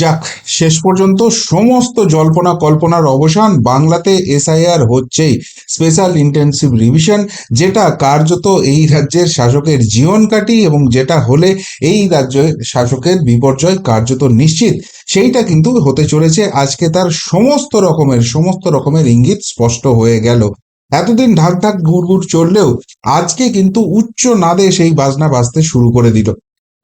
যাক, শেষ পর্যন্ত সমস্ত জল্পনা কল্পনার অবসান বাংলাতে এসআইআর হচ্ছেই। স্পেশাল ইন্টেন্সিভ রিভিশন যেটা কার্যত এই রাজ্যের শাসকের জীবন কাটি এবং যেটা হলে এই রাজ্যের শাসকের বিপর্যয় কার্যত নিশ্চিত, সেইটা কিন্তু হতে চলেছে। আজকে তার সমস্ত রকমের সমস্ত রকমের ইঙ্গিত স্পষ্ট হয়ে গেল। এতদিন ঢাক ঢাক ঘুর ঘুর চললেও আজকে কিন্তু উচ্চ নাদে সেই বাজনা বাজতে শুরু করে দিল।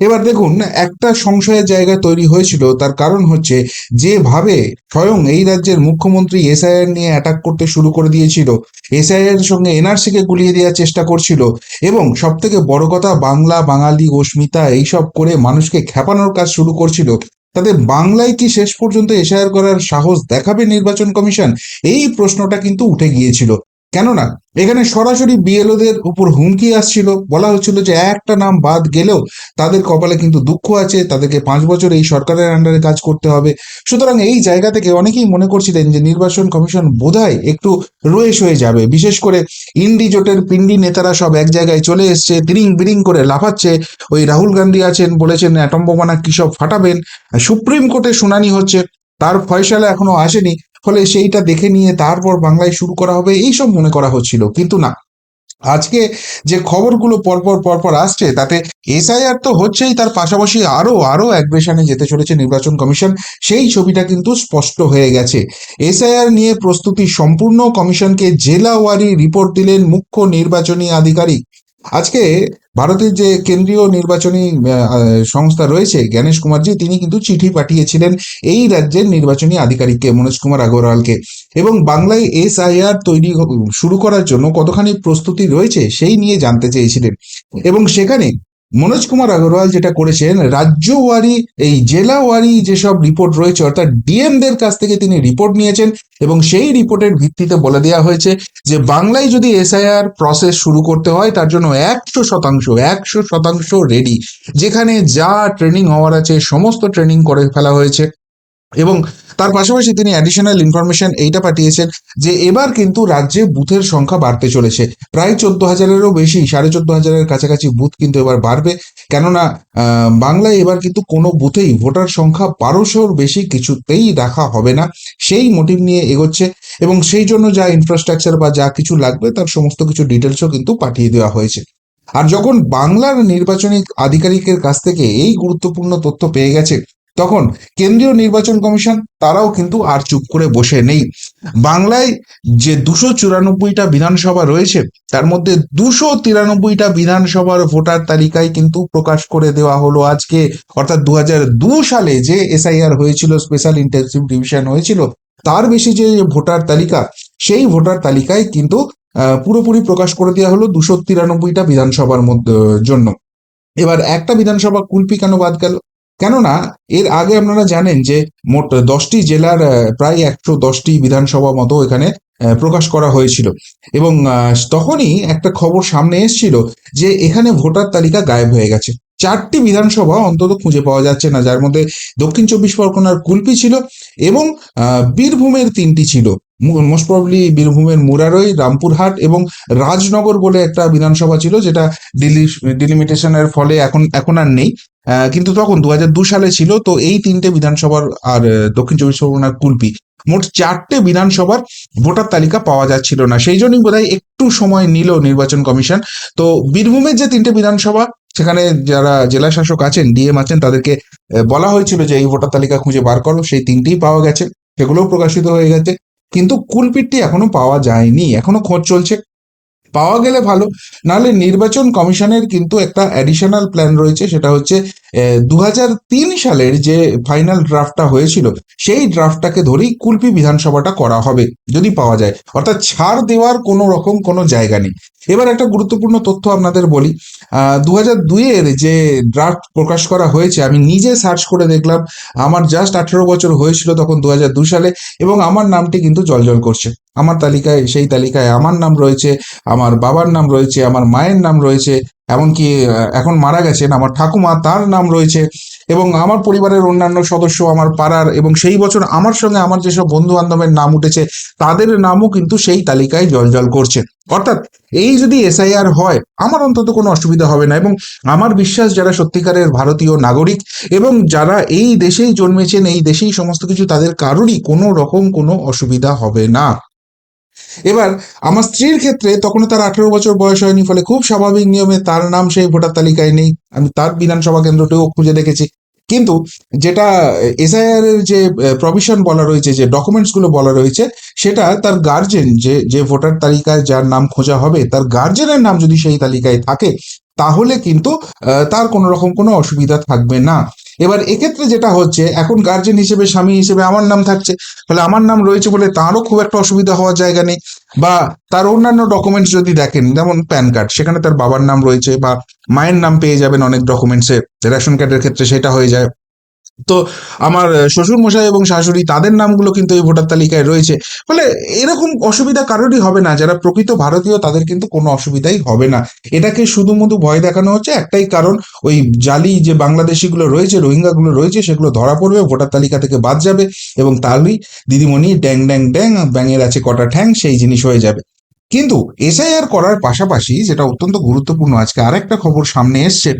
এবার দেখুন, একটা সংশয়ের জায়গা তৈরি হয়েছিল, তার কারণ হচ্ছে যেভাবে স্বয়ং এই রাজ্যের মুখ্যমন্ত্রী এসআইআর নিয়ে অ্যাটাক করতে শুরু করে দিয়েছিল এসআইআর সঙ্গে এনআরসি কে গুলিয়ে দেওয়ার চেষ্টা করছিল এবং সব থেকে বড় কথা বাংলা, বাঙালি, অস্মিতা এইসব করে মানুষকে খেপানোর কাজ শুরু করছিল। তাদের বাংলায় কি শেষ পর্যন্ত এসআইআর করার সাহস দেখাবে নির্বাচন কমিশন? এই প্রশ্নটা কিন্তু উঠে গিয়েছিল। কেননা এখানে সরাসরি বিএলওদের উপর হুমকি আসছিল। বলা হচ্ছিল যে একটা নাম বাদ গেলেও তাদের কপালে কিন্তু দুঃখ আছে, তাদেরকে পাঁচ বছর এই সরকারের আন্ডারে কাজ করতে হবে। সুতরাং এই জায়গা থেকে অনেকেই মনে করছিলেন যে নির্বাচন কমিশন বোধহয় একটু রয়েস হয়ে যাবে। বিশেষ করে ইন্ডি জোটের পিন্ডি নেতারা সব এক জায়গায় চলে এসছে, তিরিং বিরিং করে লাফাচ্ছে। ওই রাহুল গান্ধী আছেন, বলেছেন অ্যাটম বোমা কি সব ফাটাবেন। সুপ্রিম কোর্টে শুনানি হচ্ছে, তার ফয়সালা এখনও আসেনি। ফলে সেইটা দেখে নিয়ে তারপর বাংলায় শুরু করা হবে, এইসব মনে করা হচ্ছিল। কিন্তু না। আজকে যে খবরগুলো পরপর পরপর আসছে, তাতে এসআইআর তো হচ্ছেই, তার পাশাপাশি আরও আরও অ্যাগ্রেশনে যেতে চলেছে নির্বাচন কমিশন, সেই ছবিটা কিন্তু স্পষ্ট হয়ে গেছে। এসআইআর নিয়ে প্রস্তুতি সম্পূর্ণ, কমিশনকে জেলাওয়ারি রিপোর্ট দিলেন মুখ্য নির্বাচনী আধিকারিক। আজকে ভারতের যে কেন্দ্রীয় নির্বাচনী সংস্থা রয়েছে জ্ঞানেশ কুমারজি, তিনি কিন্তু চিঠি পাঠিয়েছিলেন এই রাজ্যের নির্বাচনী আধিকারিককে, মনোজ কুমার আগরওয়ালকে। এবং বাংলায় এসআইআর তৈরি শুরু করার জন্য কতখানি প্রস্তুতি রয়েছে সেই নিয়ে জানতে চেয়েছিলেন। এবং সেখানে মনোজ কুমার আগরওয়াল যেটা করেছেন রাজ্য ওয়ারি এই জেলা ওয়ারি যেসব রিপোর্ট রয়েছে, অর্থাৎ ডিএম দের কাছ থেকে তিনি রিপোর্ট নিয়েছেন এবং সেই রিপোর্টের ভিত্তিতে বলে দেওয়া হয়েছে যে, বাংলায় যদি এসআইআর প্রসেস শুরু করতে হয়, তার জন্য একশো শতাংশ একশো শতাংশ রেডি যেখানে যা ট্রেনিং হওয়ার আছে, সমস্ত ট্রেনিং করে ফেলা হয়েছে। এবং তার পাশাপাশি তিনি অ্যাডিশনাল ইনফরমেশন এইটা পাঠিয়েছেন যে এবার কিন্তু রাজ্যে বুথের সংখ্যা বাড়তে চলেছে। প্রায় চোদ্দ হাজারেরও বেশি, সাড়ে চোদ্দ হাজারের কাছাকাছি বুথ কিন্তু এবার বাড়বে। কেননা বাংলায় এবার কিন্তু কোনো বুথেই ভোটার সংখ্যা বারোশোর বেশি কিছুতেই রাখা হবে না। সেই মোটিভ নিয়ে এগোচ্ছে এবং সেই জন্য যা ইনফ্রাস্ট্রাকচার বা যা কিছু লাগবে তার সমস্ত কিছু ডিটেলসও কিন্তু পাঠিয়ে দেওয়া হয়েছে। আর যখন বাংলার নির্বাচনী আধিকারিকের কাছ থেকে এই গুরুত্বপূর্ণ তথ্য পেয়ে গেছে তখন কেন্দ্রীয় নির্বাচন কমিশন তারাও কিন্তু আর চুপ করে বসে নেই। বাংলায় যে দুশো চুরানব্বইটা বিধানসভা রয়েছে, তার মধ্যে দুশো তিরানব্বইটা বিধানসভার ভোটার তালিকায় কিন্তু প্রকাশ করে দেওয়া হলো আজকে। অর্থাৎ দু সালে যে এসআইআর হয়েছিল, স্পেশাল ইন্টেনসিভ ডিভিশন হয়েছিল, তার বেশি যে ভোটার তালিকা, সেই ভোটার তালিকায় কিন্তু পুরোপুরি প্রকাশ করে দেওয়া হলো দুশো তিরানব্বইটা বিধানসভার মধ্যে, জন্য। এবার একটা বিধানসভা কুলপি কেন বাদ গেল? কেননা, এর আগে আপনারা জানেন যে মোট দশটি জেলার প্রায় একশো দশটি বিধানসভা মতো এখানে প্রকাশ করা হয়েছিল। এবং তখনই একটা খবর সামনে এসেছিল যে এখানে ভোটার তালিকা গায়েব হয়ে গেছে। চারটি বিধানসভা অন্তত খুঁজে পাওয়া যাচ্ছে না, যার মধ্যে দক্ষিণ চব্বিশ পরগনার কুলপি ছিল এবং বীরভূমের তিনটি ছিল। মোস্ট প্রবলি বীরভূমের মুরারই, রামপুরহাট এবং রাজনগর বলে একটা বিধানসভা ছিল, যেটা দিল্লি ডিলিমিটেশনের ফলে এখন এখন আর নেই। কিন্তু তখন দু দু সালে ছিল, তো এই তিনটে বিধানসভার আর দক্ষিণ চব্বিশ পরগনার কুলপি। মোট চারটে বিধানসভার ভোটার তালিকা পাওয়া যাচ্ছিল না। সেই জন্যই বোধহয় একটু সময় নিল নির্বাচন কমিশন। তো বীরভূমের যে তিনটে বিধানসভা, সেখানে যারা জেলা শাসক আছেন, ডিএম আছেন, তাদেরকে বলা হয়েছিল যে এই ভোটার তালিকা খুঁজে বার করো। সেই তিনটেই পাওয়া গেছে। সেগুলোও প্রকাশিত হয়ে গেছে। কিন্তু কুলপিটটি এখনও পাওয়া যায়নি, এখনও খোঁজ চলছে। পাওয়া গেলে ভালো, নাহলে নির্বাচন কমিশনের কিন্তু একটা অ্যাডিশনাল প্ল্যান রয়েছে, সেটা হচ্ছে দু সালের যে ফাইনাল ড্রাফটটা হয়েছিল, সেই ড্রাফটটাকে ধরেই কুলপি বিধানসভাটা করা হবে, যদি পাওয়া যায়। অর্থাৎ ছাড় দেওয়ার কোনো রকম কোনো জায়গা নেই। এবার একটা গুরুত্বপূর্ণ তথ্য আপনাদের বলি দু হাজার দুইয়ের যে ড্রাফট প্রকাশ করা হয়েছে, আমি নিজে সার্চ করে দেখলাম, আমার জাস্ট আঠেরো বছর হয়েছিল তখন দু হাজার সালে, এবং আমার নামটি কিন্তু জলজল করছে। আমার তালিকায়, সেই তালিকায় আমার নাম রয়েছে, আমার বাবার নাম রয়েছে, আমার মায়ের নাম রয়েছে, এমনকি এখন মারা গেছেন, আমার ঠাকুমা তার নাম রয়েছে। এবং আমার পরিবারের অন্যান্য সদস্য আমার পাড়ার এবং সেই বছর আমার সঙ্গে আমার যেসব বন্ধু বান্ধবের নাম উঠেছে, তাদের নামও কিন্তু সেই তালিকায় জলজল করছে। অর্থাৎ এই যদি এসআইআর হয়, আমার অন্তত কোনো অসুবিধা হবে না এবং আমার বিশ্বাস যারা সত্যিকারের ভারতীয় নাগরিক এবং যারা এই দেশেই জন্মেছেন, এই দেশেই সমস্ত কিছু, তাদের কারোরই কোনো রকম কোনো অসুবিধা হবে না। এবার, আমার স্ত্রীর ক্ষেত্রে তখন তার আঠেরো বছর বয়স হয়নি, ফলে খুব স্বাভাবিক নিয়মে তার নাম সেই ভোটার তালিকায় নেই। আমি তার বিধানসভা কেন্দ্রটিও খুঁজে দেখেছি। কিন্তু যেটা এসআইআর এর যে প্রভিশন বলা রয়েছে, যে ডকুমেন্টসগুলো বলা রয়েছে, সেটা তার গার্জেন যে যে ভোটার তালিকায় যার নাম খোঁজা হবে, তার গার্জেনের নাম যদি সেই তালিকায় থাকে, তাহলে কিন্তু তার কোনো রকম কোনো অসুবিধা থাকবে না। এবার এক্ষেত্রে যেটা হচ্ছে, এখন গার্জেন হিসেবে, স্বামী হিসেবে আমার নাম থাকছে, তাহলে আমার নাম রয়েছে বলে তারও খুব একটা অসুবিধা হওয়ার জায়গা নেই। বা তার অন্যান্য ডকুমেন্টস যদি দেখেন, যেমন প্যান কার্ড সেখানে তার বাবার নাম রয়েছে বা মায়ের নাম পেয়ে যাবেন অনেক ডকুমেন্টসে রেশন কার্ডের ক্ষেত্রে সেটা হয়ে যায়। তো আমার শ্বশুর মশাই এবং শাশুড়ি তাদের নামগুলো কিন্তু এই ভোটার তালিকায় রয়েছে। ফলে এরকম অসুবিধা কারোরই হবে না। যারা প্রকৃত ভারতীয়, তাদের কিন্তু কোনো অসুবিধাই হবে না। এটাকে শুধুমধু ভয় দেখানো হচ্ছে। একটাই কারণ, ওই জালি যে বাংলাদেশিগুলো রয়েছে, রোহিঙ্গাগুলো রয়েছে, সেগুলো ধরা পড়বে, ভোটার তালিকা থেকে বাদ যাবে এবং তাহলেই দিদিমণি ড্যাং ড্যাং ড্যাং, ব্যাঙের আছে কটা ঠ্যাং, সেই জিনিস হয়ে যাবে। কিন্তু এসআইআর করার পাশাপাশি যেটা অত্যন্ত গুরুত্বপূর্ণ, আজকে আরেকটা খবর সামনে এসছে।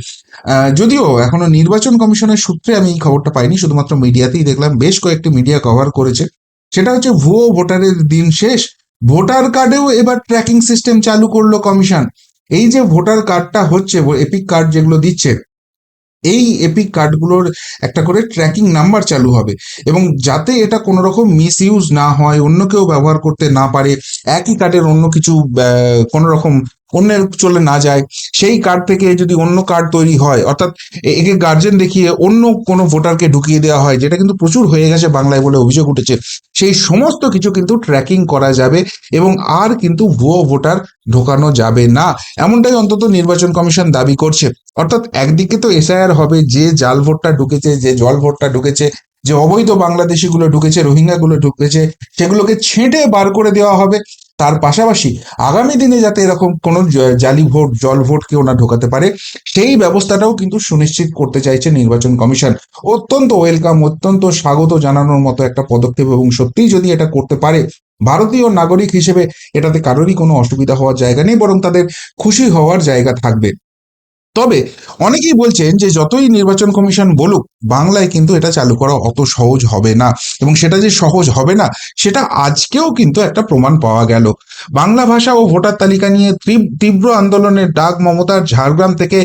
যদিও এখনও নির্বাচন কমিশনের সূত্রে আমি এই খবরটা পাইনি, শুধুমাত্র মিডিয়াতেই দেখলাম, বেশ কয়েকটি মিডিয়া কভার করেছে। সেটা হচ্ছে ভুয়ো ভোটারের দিন শেষ, ভোটার কার্ডেও এবার ট্র্যাকিং সিস্টেম চালু করল কমিশন। এই যে ভোটার কার্ডটা হচ্ছে, এপিক কার্ড যেগুলো দিচ্ছে এই এপিক কার্ডগুলোর একটা করে ট্র্যাকিং নাম্বার চালু হবে এবং যাতে এটা কোনো রকম মিস ইউজ না হয়, অন্য কেউ ব্যবহার করতে না পারে, একই কার্ডের অন্য কিছু কোনো রকম অন্যের চলে না যায়, সেই কার্ড থেকে যদি অন্য কার্ড তৈরি হয়, অর্থাৎ একে গার্জেন দেখিয়ে অন্য কোনো ভোটারকে ঢুকিয়ে দেওয়া হয়, যেটা কিন্তু প্রচুর হয়ে গেছে বাংলায় বলে অভিযোগ উঠেছে, সেই সমস্ত কিছু কিন্তু ট্র্যাকিং করা যাবে এবং আর কিন্তু ভুয়ো ভোটার ঢোকানো যাবে না। এমনটাই অন্তত নির্বাচন কমিশন দাবি করছে। অর্থাৎ একদিকে তো এসআইআর হবে, যে জাল ভোটটা ঢুকেছে, যে জল ভোটটা ঢুকেছে, যে অবৈধ বাংলাদেশিগুলো ঢুকেছে, রোহিঙ্গাগুলো ঢুকেছে, সেগুলোকে ছেঁটে বার করে দেওয়া হবে। তার পাশাপাশি আগামী দিনে যাতে এরকম কোনো জালি ভোট, জল ভোট কেউ না ঢোকাতে পারে, সেই ব্যবস্থাটাও কিন্তু সুনিশ্চিত করতে চাইছে নির্বাচন কমিশন। অত্যন্ত ওয়েলকাম অত্যন্ত স্বাগত জানানোর মতো একটা পদক্ষেপ এবং সত্যিই যদি এটা করতে পারে, ভারতীয় নাগরিক হিসেবে এটাতে কারোরই কোনো অসুবিধা হওয়ার জায়গা নেই, বরং তাদের খুশি হওয়ার জায়গা থাকবে। তবে অনেকেই বলছেন যে যতই নির্বাচন কমিশন বলুক, বাংলায় কিন্তু এটা চালু করা অত সহজ হবে না। এবং সেটা যে সহজ হবে না, সেটা আজকেও কিন্তু একটা প্রমাণ পাওয়া গেল। বাংলা ভাষা ও ভোটার তালিকা নিয়ে তীব্র আন্দোলনের ডাক মমতার ঝাড়গ্রাম থেকে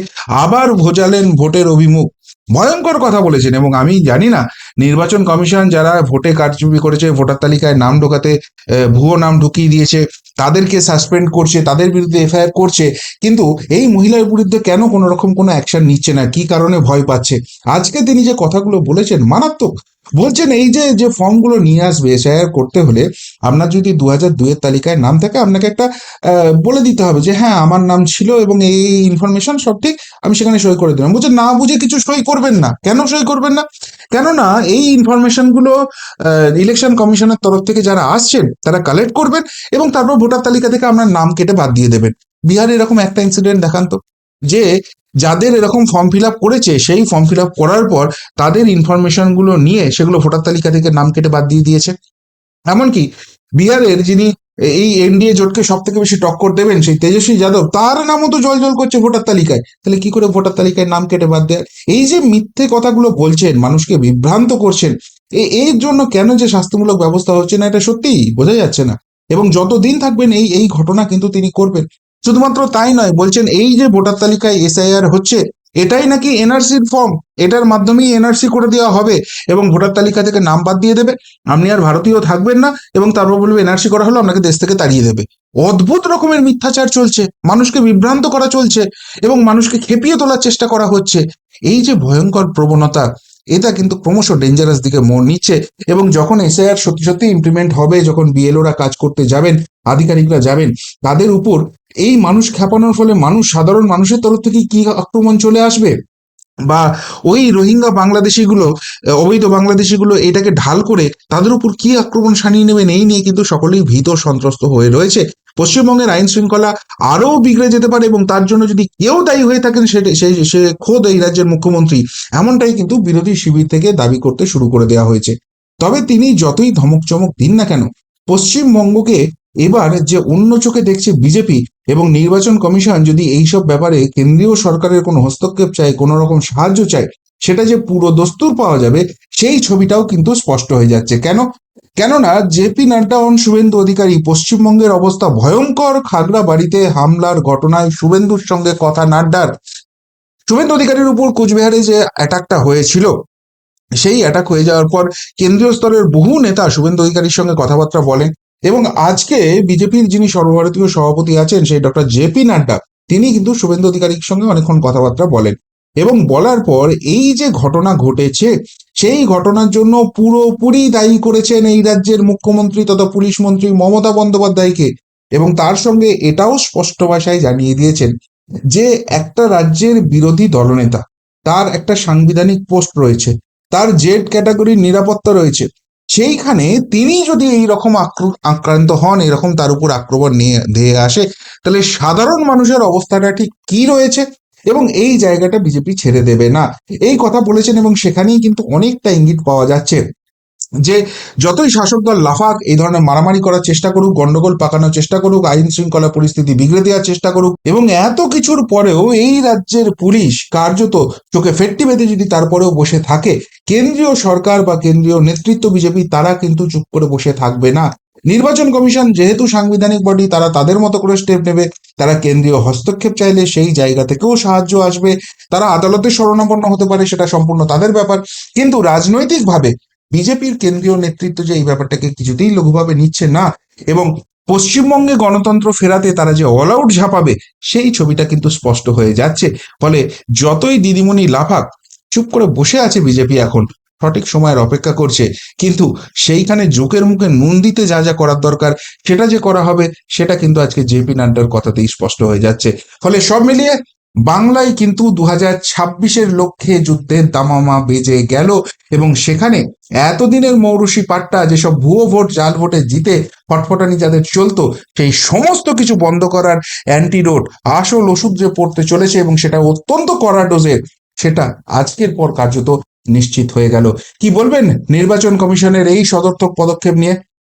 আবার ভোজালেন ভোটের অভিমুখ। ভয়ঙ্কর কথা বলেছেন এবং আমি জানি না, নির্বাচন কমিশন যারা ভোটে কারচুপি করেছে, ভোটার তালিকায় নাম ঢোকাতে ভুয়ো নাম ঢুকিয়ে দিয়েছে, তাদেরকে সাসপেন্ড করছে, তাদের বিরুদ্ধে এফআইআর করছে, কিন্তু এই মহিলার বিরুদ্ধে কেন কোনো রকম কোনো অ্যাকশন নিচ্ছে না? কি কারণে ভয় পাচ্ছে? আজকে তিনি যে কথাগুলো বলেছেন, মারাত্মক। বলছেন এই যে যে ফর্মগুলো নিয়ে আসবে এসআইআর করতে হলে, আপনার যদি দু হাজার দুয়ের তালিকায় নাম থাকে, আপনাকে একটা বলে দিতে হবে যে হ্যাঁ আমার নাম ছিল এবং এই ইনফরমেশন সব ঠিক, আমি সেখানে সই করে দিলাম। বলছে, না বুঝে কিছু সই করবেন না। কেন সই করবেন না? কেননা এই ইনফরমেশনগুলো ইলেকশন কমিশনের তরফ থেকে যারা আসছেন, তারা কালেক্ট করবেন এবং তারপর ভোটার তালিকা থেকে আপনার নাম কেটে বাদ দিয়ে দেবেন। বিহারে এরকম একটা ইনসিডেন্ট দেখান তো, যে যাদের এরকম ফর্ম ফিল আপ করেছে, সেই ফর্ম ফিল আপ করার পর তাদের ইনফরমেশনগুলো নিয়ে সেগুলো ভোটার তালিকা থেকে নাম কেটে বাদ দিয়ে দিয়েছে। এমনকি বিহারের যিনি এই এনডিএ জোটকে সব থেকে বেশি টক্কর দেবেন সেই তেজস্বী যাদব, তার নামও তো জল জল করছে ভোটার তালিকায়। তাহলে কি করে ভোটার তালিকায় নাম কেটে বাদ দেয়? এই যে মিথ্যে কথাগুলো বলছেন, মানুষকে বিভ্রান্ত করছেন এর জন্য কেন যে শাস্তিমূলক ব্যবস্থা হচ্ছে না, এটা সত্যিই বোঝা যাচ্ছে না। এবং যতদিন থাকবেন এই এই ঘটনা কিন্তু তিনি করবেন। শুধুমাত্র তাই নয়, বলছেন এই যে ভোটার তালিকায় এসআইআর হচ্ছে, এটাই নাকি এনআরসির ফর্ম এটার মাধ্যমেই এনআরসি করে দেওয়া হবে এবং ভোটার তালিকা থেকে নাম বাদ দিয়ে দেবে। আপনি আর ভারতীয় থাকবেন না এবং তারপর বলবে এনআরসি করা হলো, আপনাকে দেশ থেকে তাড়িয়ে দেবে। অদ্ভুত রকমের মিথ্যাচার চলছে, মানুষকে বিভ্রান্ত করা চলছে এবং মানুষকে খেপিয়ে তোলার চেষ্টা করা হচ্ছে। এই যে ভয়ঙ্কর প্রবণতা, এটা কিন্তু ক্রমশ ডেঞ্জারাস দিকে মোড় নিচ্ছে এবং যখন এসআইআর সত্যি সত্যি ইমপ্লিমেন্ট হবে, যখন বিএলওরা কাজ করতে যাবেন, আধিকারিকরা যাবেন, তাদের উপর এই মানুষ খেপানোর ফলে মানুষ, সাধারণ মানুষের তরফ থেকে কি আক্রমণ চলে আসবে? বা ওই রোহিঙ্গা বাংলাদেশিগুলো, অবৈধ বাংলাদেশিগুলো এটাকে ঢাল করে তাদের উপর কি আক্রমণ সানিয়ে নেবেন এই নিয়ে কিন্তু সকলেই ভীত সন্ত্রস্ত হয়ে রয়েছে। পশ্চিমবঙ্গের আইন শৃঙ্খলা আরও বিগড়ে যেতে পারে এবং তার জন্য যদি কেউ দায়ী হয়ে থাকেন, সে খোদ এই রাজ্যের মুখ্যমন্ত্রী। এমনটাই কিন্তু বিরোধী শিবির থেকে দাবি করতে শুরু করে দেওয়া হয়েছে। তবে তিনি যতই ধমক চমক দিন না কেন, পশ্চিমবঙ্গকে এবার যে অন্য চোখে দেখছে বিজেপি এবং নির্বাচন কমিশন যদি এইসব ব্যাপারে কেন্দ্রীয় সরকারের কোনো হস্তক্ষেপ চায়, কোনো রকম সাহায্য চায়, সেটা যে পুরো দস্তুর পাওয়া যাবে, সেই ছবিটাও কিন্তু স্পষ্ট হয়ে যাচ্ছে। কেন? কেননা জেপি নাড্ডা শুভেন্দু অধিকারী পশ্চিমবঙ্গের অবস্থা ভয়ঙ্কর। খাগড়া বাড়িতে হামলার ঘটনায় শুভেন্দুর সঙ্গে কথা নাড্ডার। শুভেন্দু অধিকারীর উপর কোচবিহারে যে অ্যাটাকটা হয়েছিল, সেই অ্যাটাক হয়ে যাওয়ার পর কেন্দ্রীয় স্তরের বহু নেতা শুভেন্দু অধিকারীর সঙ্গে কথাবার্তা বলেন। এবং আজকে বিজেপির যিনি সর্বভারতীয় সভাপতি আছেন সেই ডক্টর জেপি নাড্ডা, তিনি কিন্তু শুভেন্দু অধিকারীর সঙ্গে অনেকক্ষণ কথাবার্তা বলেন। এবং বলার পর এই যে ঘটনা ঘটেছে, সেই ঘটনার জন্য পুরোপুরি দায়ী করেছেন এই রাজ্যের মুখ্যমন্ত্রী তথা পুলিশ মন্ত্রী মমতা বন্দ্যোপাধ্যায়কে এবং তার সঙ্গে এটাও স্পষ্ট ভাষায় জানিয়ে দিয়েছেন যে একটা রাজ্যের বিরোধী দলনেতা, তার একটা সাংবিধানিক পোস্ট রয়েছে, তার জেড ক্যাটাগরির নিরাপত্তা রয়েছে সেইখানে তিনি যদি এই রকম আক্র- আক্রান্ত হন এরকম তার উপর আক্রমণ নিয়ে ধেয়ে আসে, তাহলে সাধারণ মানুষের অবস্থাটা ঠিক কি রয়েছে? এবং এই জায়গাটা বিজেপি ছেড়ে দেবে না। এই কথা বলেছেন এবং সেখানেই কিন্তু অনেকটা ইঙ্গিত পাওয়া যাচ্ছে। যে যতই শাসক দল লাফাক, এই ধরনের মারামারি করার চেষ্টা করুক, গন্ডগোল পাকানোর চেষ্টা করুক, আইন শৃঙ্খলা পরিস্থিতি বিগড়ে দেওয়ার চেষ্টা করুক, এবং এত কিছুর পরেও এই রাজ্যের পুলিশ কার্যত চোখে ফেট্টি বেঁধে যদি তারপরেও বসে থাকে, কেন্দ্রীয় সরকার বা কেন্দ্রীয় নেতৃত্ব বিজেপি, তারা কিন্তু চুপ করে বসে থাকবে না। নির্বাচন কমিশন যেহেতু সাংবিধানিক বডি, তারা তাদের মতো করে স্টেপ নেবে, তারা কেন্দ্রীয় হস্তক্ষেপ চাইলে সেই জায়গা থেকেও সাহায্য আসবে, তারা আদালতের শরণাপন্ন হতে পারে, সেটা সম্পূর্ণ তাদের ব্যাপার, কিন্তু রাজনৈতিকভাবে বিজেপির কেন্দ্রীয় নেতৃত্ব যে এই ব্যাপারটাকে কিছুতেই লঘুভাবে নিচ্ছে না এবং পশ্চিমবঙ্গে গণতন্ত্র ফেরাতে তারা যে অল আউট ঝাঁপাবে, সেই ছবিটা কিন্তু স্পষ্ট হয়ে যাচ্ছে। ফলে যতই দিদিমণি লাফাক, চুপ করে বসে আছে বিজেপি এখন, সঠিক সময়ের অপেক্ষা করছে। কিন্তু সেইখানে জোকের মুখে নুন দিতে যা যা করার দরকার, সেটা যে করা হবে, সেটা কিন্তু আজকে জেপি নাড্ডার কথাতেই স্পষ্ট হয়ে যাচ্ছে। ফলে সব মিলিয়ে বাংলায় কিন্তু দু হাজার ছাব্বিশের লক্ষ্যে যুদ্ধের দামামা বেজে গেল এবং সেখানে এতদিনের মৌরুষি পাট্টা, যেসব ভুয়ো ভোট, জাল ভোটে জিতে ফটফটানি যাদের চলতো, সেই সমস্ত কিছু বন্ধ করার অ্যান্টিডোট আসল ওষুধ যে পড়তে চলেছে এবং সেটা অত্যন্ত কড়া ডোজের সেটা আজকের পর কার্যত নিশ্চিত হয়ে গেল। কি বলবেন নির্বাচন কমিশনের এই সদর্থক পদক্ষেপ নিয়ে?